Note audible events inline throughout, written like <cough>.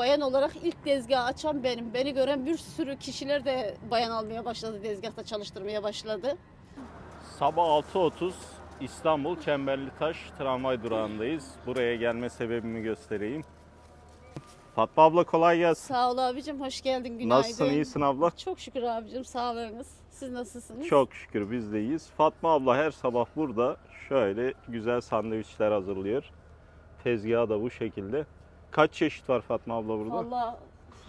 Bayan olarak ilk tezgah açan benim. Beni gören bir sürü kişiler de bayan almaya başladı. Tezgahta çalıştırmaya başladı. Sabah 6.30 İstanbul Çemberlitaş tramvay durağındayız. Buraya gelme sebebimi göstereyim. Fatma abla kolay gelsin. Sağ ol abicim, hoş geldin. Günaydın. Nasılsın, iyisin abla? Çok şükür abicim, sağlığınız. Siz nasılsınız? Çok şükür biz de iyiyiz. Fatma abla her sabah burada şöyle güzel sandviçler hazırlıyor. Tezgahı da bu şekilde. Kaç çeşit var Fatma abla burada? Valla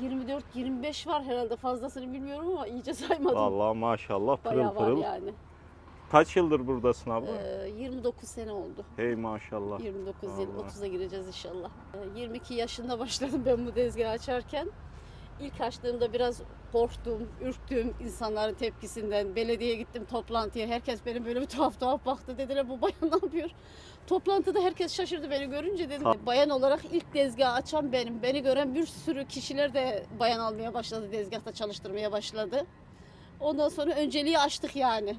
24-25 var herhalde fazlasını bilmiyorum ama iyice saymadım. Vallahi maşallah pırıl Bayağı var pırıl. yani. Kaç yıldır buradasın abla? Ee, 29 sene oldu. Hey maşallah. 29 yıl, Vallahi. 30'a gireceğiz inşallah. Ee, 22 yaşında başladım ben bu tezgahı açarken. İlk açtığımda biraz korktum, ürktüm insanların tepkisinden. Belediyeye gittim toplantıya. Herkes benim böyle bir tuhaf tuhaf baktı. Dediler bu bayan ne yapıyor? Toplantıda herkes şaşırdı beni görünce dedim. Bayan olarak ilk tezgahı açan benim. Beni gören bir sürü kişiler de bayan almaya başladı. Tezgahta çalıştırmaya başladı. Ondan sonra önceliği açtık yani.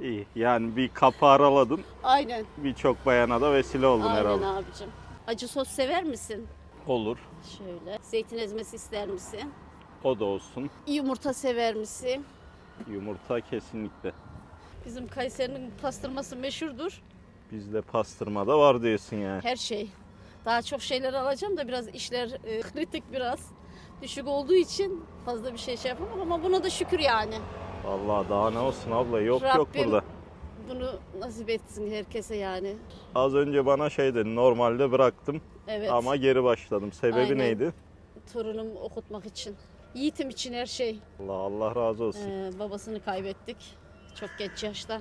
İyi. Yani bir kapı araladın. Aynen. Birçok bayana da vesile oldun Aynen herhalde. abicim. Acı sos sever misin? Olur. Şöyle. Zeytin ezmesi ister misin? O da olsun. Yumurta sever misin? Yumurta kesinlikle. Bizim Kayseri'nin pastırması meşhurdur. Bizde pastırma da var diyorsun yani. Her şey. Daha çok şeyler alacağım da biraz işler e, <laughs> kritik biraz. Düşük olduğu için fazla bir şey şey yapamam ama buna da şükür yani. Vallahi daha ne olsun abla yok yok Rabbim- burada. Bunu nasip etsin herkese yani. Az önce bana şey dedin normalde bıraktım Evet. ama geri başladım. Sebebi Aynen. neydi? Torunumu okutmak için. Yiğitim için her şey. Allah Allah razı olsun. Ee, babasını kaybettik. Çok geç yaşta.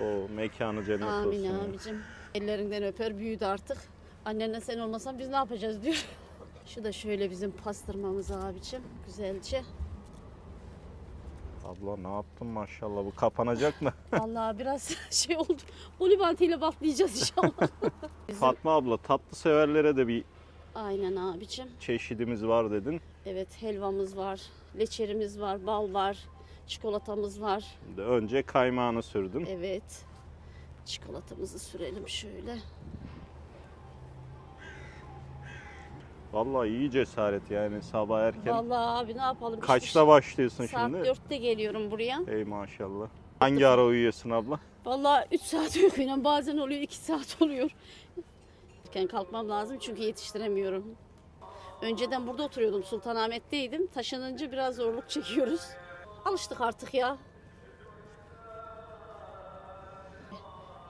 O mekanı cennet olsun. Amin yani. abicim. Ellerinden öper büyüdü artık. Annenle sen olmasan biz ne yapacağız diyor. <laughs> Şu da şöyle bizim pastırmamız abicim. Güzelce. Abla ne yaptın maşallah bu kapanacak mı? <laughs> Vallahi biraz <laughs> şey oldu. Olibantıyla baklayacağız inşallah. Bizim- <laughs> Fatma abla tatlı severlere de bir Aynen abicim. çeşidimiz var dedin. Evet helvamız var. Leçerimiz var. Bal var. Çikolatamız var. Önce kaymağını sürdün. Evet. Çikolatamızı sürelim şöyle. Vallahi iyi cesaret yani sabah erken. Vallahi abi ne yapalım? işte Kaçta başlıyorsun Saat şimdi? 4'te geliyorum buraya. Ey maşallah. Hangi ara uyuyorsun abla? Vallahi 3 saat uykuyla bazen oluyor 2 saat oluyor. Erken kalkmam lazım çünkü yetiştiremiyorum. Önceden burada oturuyordum Sultanahmet'teydim. Taşınınca biraz zorluk çekiyoruz. Alıştık artık ya.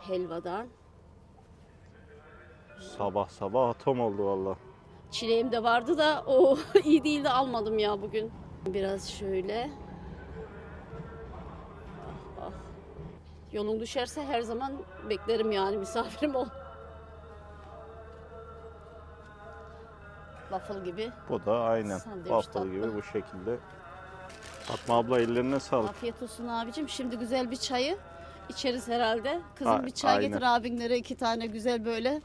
Helvadan. Sabah sabah atom oldu valla. Çileğim de vardı da o <laughs> iyi değildi almadım ya bugün. Biraz şöyle. Ah, ah. Yolun düşerse her zaman beklerim yani misafirim ol. Waffle gibi. Bu da aynen Sandviç waffle tatlı. gibi bu şekilde. Fatma abla ellerine sağlık. Afiyet olsun abicim. Şimdi güzel bir çayı içeriz herhalde. Kızım A- bir çay aynen. getir abinlere iki tane güzel böyle.